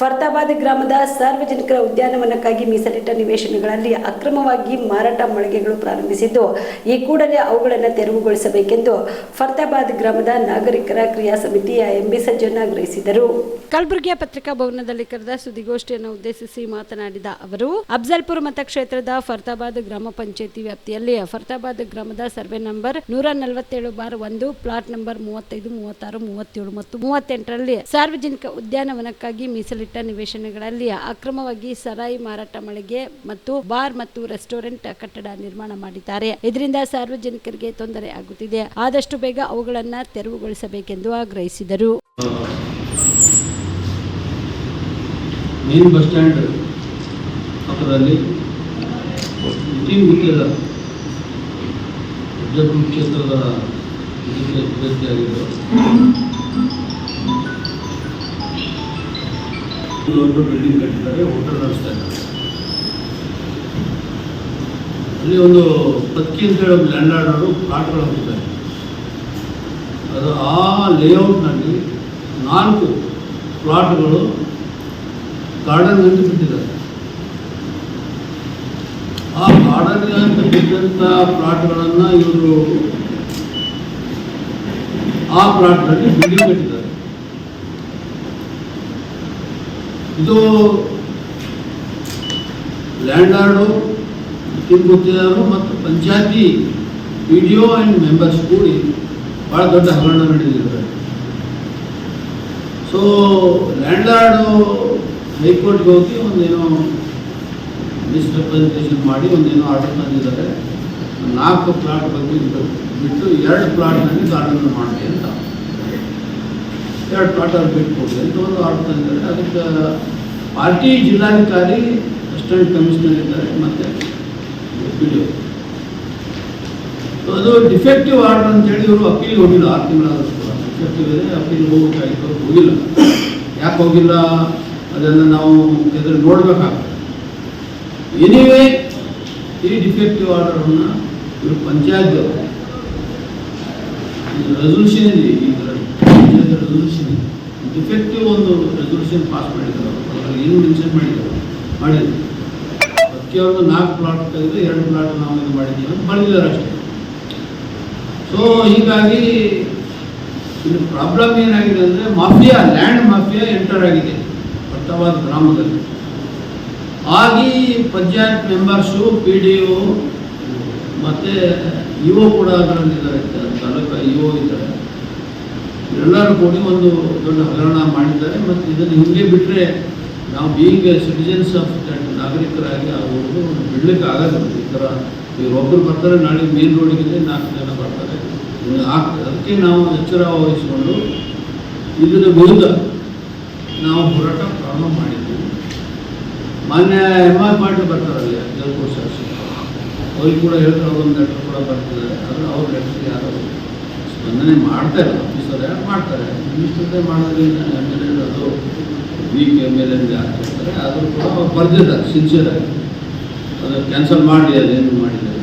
ಫರ್ತಾಬಾದ್ ಗ್ರಾಮದ ಸಾರ್ವಜನಿಕರ ಉದ್ಯಾನವನಕ್ಕಾಗಿ ಮೀಸಲಿಟ್ಟ ನಿವೇಶನಗಳಲ್ಲಿ ಅಕ್ರಮವಾಗಿ ಮಾರಾಟ ಮಳಿಗೆಗಳು ಪ್ರಾರಂಭಿಸಿದ್ದು, ಈ ಕೂಡಲೇ ಅವುಗಳನ್ನು ತೆರವುಗೊಳಿಸಬೇಕೆಂದು ಫರ್ತಾಬಾದ್ ಗ್ರಾಮದ ನಾಗರಿಕರ ಕ್ರಿಯಾ ಸಮಿತಿಯ ಎಂಬಿ ಸಜ್ಜನ್ ಆಗ್ರಹಿಸಿದರು. ಕಲಬುರಗಿಯ ಪತ್ರಿಕಾ ಭವನದಲ್ಲಿ ಕರೆದ ಸುದ್ದಿಗೋಷ್ಠಿಯನ್ನು ಉದ್ದೇಶಿಸಿ ಮಾತನಾಡಿದ ಅವರು, ಅಫ್ಜಲ್ಪುರ ಮತಕ್ಷೇತ್ರದ ಫರ್ತಾಬಾದ್ ಗ್ರಾಮ ಪಂಚಾಯತಿ ವ್ಯಾಪ್ತಿಯಲ್ಲಿ ಫರ್ತಾಬಾದ್ ಗ್ರಾಮದ ಸರ್ವೆ ನಂಬರ್ ನೂರ ನಲವತ್ತೇಳು ಬಾರ್ ಒಂದು, ಪ್ಲಾಟ್ ನಂಬರ್ ಮೂವತ್ತೈದು, ಮೂವತ್ತಾರು, ಮೂವತ್ತೇಳು ಮತ್ತು ಮೂವತ್ತೆಂಟರಲ್ಲಿ ಸಾರ್ವಜನಿಕ ಉದ್ಯಾನವನಕ್ಕಾಗಿ ಮೀಸಲಿಟ್ಟ ನಿವೇಶನಗಳಲ್ಲಿ ಅಕ್ರಮವಾಗಿ ಸರಾಯಿ ಮಾರಾಟ ಮಳಿಗೆ ಮತ್ತು ಬಾರ್ ಮತ್ತು ರೆಸ್ಟೋರೆಂಟ್ ಕಟ್ಟಡ ನಿರ್ಮಾಣ ಮಾಡಿದ್ದಾರೆ. ಇದರಿಂದ ಸಾರ್ವಜನಿಕರಿಗೆ ತೊಂದರೆ ಆಗುತ್ತಿದೆ. ಆದಷ್ಟು ಬೇಗ ಅವುಗಳನ್ನು ತೆರವುಗೊಳಿಸಬೇಕೆಂದು ಆಗ್ರಹಿಸಿದರು. ಬಸ್ ಸ್ಟ್ಯಾಂಡ್ ವಿಜಯಪುರ ಕ್ಷೇತ್ರದ ದೊಡ್ಡ ಬಿಲ್ಡಿಂಗ್ ಕಟ್ಟಿದ್ದಾರೆ, ಹೋಟೆಲ್ ನಡೆಸ್ತಾ ಅಲ್ಲಿ ಒಂದು ಪತ್ಕಿ ಅಂತ ಹೇಳೋ ಲ್ಯಾಂಡ್ ಆರ್ಡರು ಪ್ಲಾಟ್ಗಳು ಹೋಗಿದ್ದಾರೆ ಅದು ಆ ಲೇಔಟ್ನಲ್ಲಿ ನಾಲ್ಕು ಪ್ಲಾಟ್ಗಳು ಗಾರ್ಡನ್ ಅಂತ ಬಿಟ್ಟಿದ್ದಾರೆ. ಆ ಗಾರ್ಡನ್ ಅಂತ ಬಿದ್ದಂಥ ಪ್ಲಾಟ್ಗಳನ್ನು ಇವರು ಆ ಪ್ಲಾಟ್ನಲ್ಲಿ ಬಿಲ್ಡಿಂಗ್ ಕಟ್ಟಿದ್ದಾರೆ. ಇದು ಲ್ಯಾಂಡಾರ್ಡು ಗುತ್ತಿದಾರರು ಮತ್ತು ಪಂಚಾಯತಿ P D O and members ಕೂಡಿ ಭಾಳ ದೊಡ್ಡ ಹಗರಣ ನಡೆದಿದ್ದಾರೆ ಸೊ ಲ್ಯಾಂಡ್ಲಾರ್ಡು ಹೈಕೋರ್ಟ್ಗೆ ಹೋಗಿ ಒಂದೇನೋ ಮಿಸ್ರೆಪ್ರೆಸೆಂಟೇಷನ್ ಮಾಡಿ ಒಂದೇನೋ ಆರ್ಡರ್ ತಂದಿದ್ದಾರೆ. ನಾಲ್ಕು ಪ್ಲಾಟ್ ಬಗ್ಗೆ ಬಿಟ್ಟು ಎರಡು ಪ್ಲಾಟ್ನಲ್ಲಿ ಗಾರ್ಡನ್ ಮಾಡಿ ಅಂತ. ಎರಡು ಪ್ಲಾಟ್ ಅವ್ರು ಅಂತ ಒಂದು ಆರ್ಡರ್ ತಂದಿದ್ದಾರೆ ಅದಕ್ಕೆ ಪಾರ್ಟಿ ಜಿಲ್ಲಾಧಿಕಾರಿ ಅಸಿಸ್ಟೆಂಟ್ ಕಮಿಷನರ್ ಇದ್ದಾರೆ. ಮತ್ತು ಅದು ಡಿಫೆಕ್ಟಿವ್ ಆರ್ಡರ್ ಅಂತೇಳಿ ಇವರು ಅಪೀಲ್ ಹೋಗಿಲ್ಲ. ಆರು ತಿಂಗಳಾದರೂ ಕೂಡ. ಡಿಫೆಕ್ಟಿವ್ ಇದೆ. ಅಪೀಲ್ ಹೋಗಬೇಕಾಗಿತ್ತು ಹೋಗಿಲ್ಲ. ಯಾಕೆ ಹೋಗಿಲ್ಲ? ಅದನ್ನು ನಾವು ಎದುರು ನೋಡಬೇಕಾಗ್ತದೆ ಎನಿವೇ ಈ ಡಿಫೆಕ್ಟಿವ್ ಆರ್ಡರನ್ನು ಇವರು ಪಂಚಾಯತ್ ರೆಸೊಲ್ಯೂಷನ್ ಇದೆ ಪಂಚಾಯತ್ ರೆಸೊಲ್ಯೂಷನ್ ಡಿಫೆಕ್ಟಿವ್ ಒಂದು ರೆಸೊಲ್ಯೂಷನ್ ಪಾಸ್ ಮಾಡಿದ್ದಾರೆ ಅದರಲ್ಲಿ ಏನು ಮೆನ್ಷನ್ ಮಾಡಿದ್ದಾರೆ ಮಾಡಿದ್ರು. ಪ್ರತಿಯೊಂದು ನಾಲ್ಕು ಪ್ಲಾಟ್ ತೆಗೆದು ಎರಡು ಪ್ಲಾಟ್ ನಾವು ಇದು ಮಾಡಿದ್ದೀವಿ ಅಂತ ಬರೆದಿದ್ದಾರೆ ಅಷ್ಟೇ. ಸೊ ಹೀಗಾಗಿ ಇದು ಪ್ರಾಬ್ಲಮ್ ಏನಾಗಿದೆ ಅಂದರೆ ಮಾಫಿಯಾ ಲ್ಯಾಂಡ್ ಮಾಫಿಯಾ ಎಂಟರ್ ಆಗಿದೆ. ಫರ್ತಾಬಾದ್ ಗ್ರಾಮದಲ್ಲಿ. ಆಗಿ panchayat members P D O ಮತ್ತು ಇಒ ಕೂಡ ಅದರಲ್ಲಿದ್ದಾರೆ. ಎಲ್ಲರೂ ಕೂಡಿ ಒಂದು ದೊಡ್ಡ ಹಗರಣ ಮಾಡಿದ್ದಾರೆ. ಮತ್ತು ಇದನ್ನು ಹಿಂಗೆ ಬಿಟ್ಟರೆ ನಾವು ಬೀಯಿಂಗ್ ಸಿಟಿಜನ್ಸ್ ಆಫ್ ದಟ್ ನಾಗರಿಕರಾಗಿ ಅವ್ರದ್ದು ಬಿಡ್ಲಿಕ್ಕೆ ಆಗಲ್ಲ. ಈ ಥರ ಈಗ ಒಬ್ಬರು ಬರ್ತಾರೆ, ನಾಳೆ ಮೇನ್ ರೋಡಿಗೆ ನಾಲ್ಕು ಜನ ಬರ್ತಾರೆ. ಅದಕ್ಕೆ ನಾವು ಎಚ್ಚರ ವಹಿಸಿಕೊಂಡು ಇದರ ವಿರುದ್ಧ ನಾವು ಹೋರಾಟ ಪ್ರಾರಂಭ ಮಾಡಿದ್ವಿ ಮಾನ್ಯ ಎಂ ಆರ್ ಪಾಟೀಲ್ ಬರ್ತಾರಲ್ಲಿ ಜಲ್ಪುರ ಶಾಸಕ. ಅವ್ರಿಗೆ ಕೂಡ ಹೇಳ್ತಾರೆ ಒಂದು ಲೆಟರ್ ಕೂಡ ಬರ್ತಿದ್ದಾರೆ. ಆದರೆ ಅವ್ರ ಲೆಟರ್ ಯಾರು? ಸ್ಪಂದನೆ ಮಾಡ್ತಾ ಇಲ್ಲ ಮಾಡ್ತಾರೆ. ಮಿನಿಸ್ಟರ್ದೇ ಮಾಡೋದ್ರಿಂದ ಎಂ ಎಲ್ ಎ ಅದು ವೀಕ್ ಎಂ ಎಲ್ ಎ ಆಗ್ತಿರ್ತಾರೆ ಆದರೂ ಕೂಡ ಅವ್ರು ಬರ್ದಿದ್ದಾರೆ ಸಿನ್ಸಿಯರ್ ಆಗಿ. ಅದು ಕ್ಯಾನ್ಸಲ್ ಮಾಡಿ ಅದೇನು ಮಾಡಿದ್ದಾರೆ